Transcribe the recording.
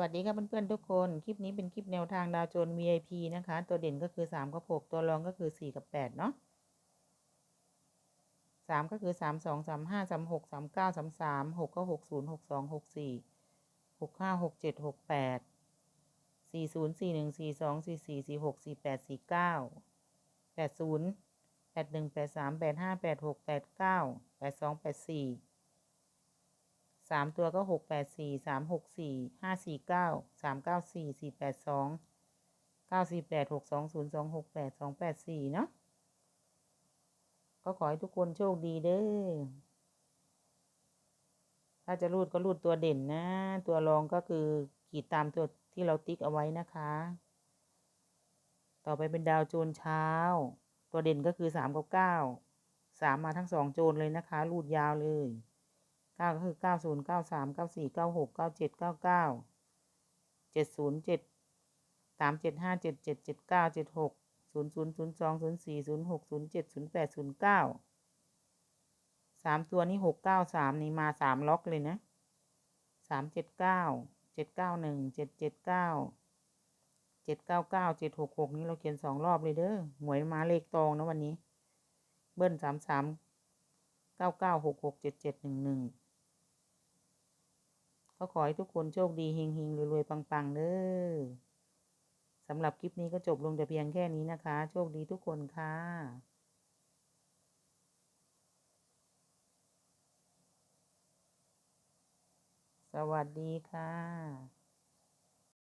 วัสดีครับเพื่อนๆทุกคน คลิปนี้เป็นคลิปแนวทางดาวโจน VIP นะคะ ตัวเด่นก็คือ 3 กับ 6 ตัวรองก็คือ 4 กับ 8 เนาะ3ก็คือ 3 2 3 5 3 6 3 9 3 3 6 ก็ 6 0 6 2 6 4 6 5 6 7 6 8 4 0 4 1 4 2 4 4 4 6 4 8 4 9 8 0 8 1 8 3 8 5 8 6 8 9 8 2 8 4 สามตัวก็หกแปดสี่สามหกสี่ห้าสี่เก้าสามเก้าสี่สี่แปดสองเก้าสี่แปดหกสองศูนย์สองหกแปดสองแปดสี่เนาะก็ขอให้ทุกคนโชคดีเด้อ ถ้าจะรูดก็รูดตัวเด่นนะ ตัวรองก็คือขีดตามตัวที่เราติ๊กเอาไว้นะคะ ต่อไปเป็นดาวโจนเช้า ตัวเด่นก็คือสามกับเก้าสามมาทั้งสองโจนเลยนะคะ รูดยาวเลย เก้าก็คือเก้าศูนย์เก้าสามเก้าสี่เก้าหกเก้าเจ็ดเก้าเก้าเจ็ดศูนย์เจ็ดสามเจ็ดห้าเจ็ดเจ็ดเจ็ดเก้าเจ็ดหกศูนย์ศูนย์ศูนย์สองศูนย์สี่ศูนย์หกศูนย์เจ็ดศูนย์แปดศูนย์เก้าสามตัวนี้หกเก้าสามนี่มาสามล็อกเลยนะสามเจ็ดเก้าเจ็ดเก้าหนึ่งเจ็ดเจ็ดเก้าเจ็ดเก้าเก้าเจ็ดหกหกนี้เราเขียนสองรอบเลยเด้อหวยมาเลขตองนะวันนี้ เบิ้ลสามสามเก้าเก้าหกหกเจ็ดเจ็ดหนึ่งหนึ่ง ก็ขอให้ทุกคนโชคดีเฮงเฮงรวยๆ ปังๆเด้อสำหรับคลิปนี้ก็จบลงแต่เพียงแค่นี้นะคะ โชคดีทุกคนค่ะสวัสดีค่ะ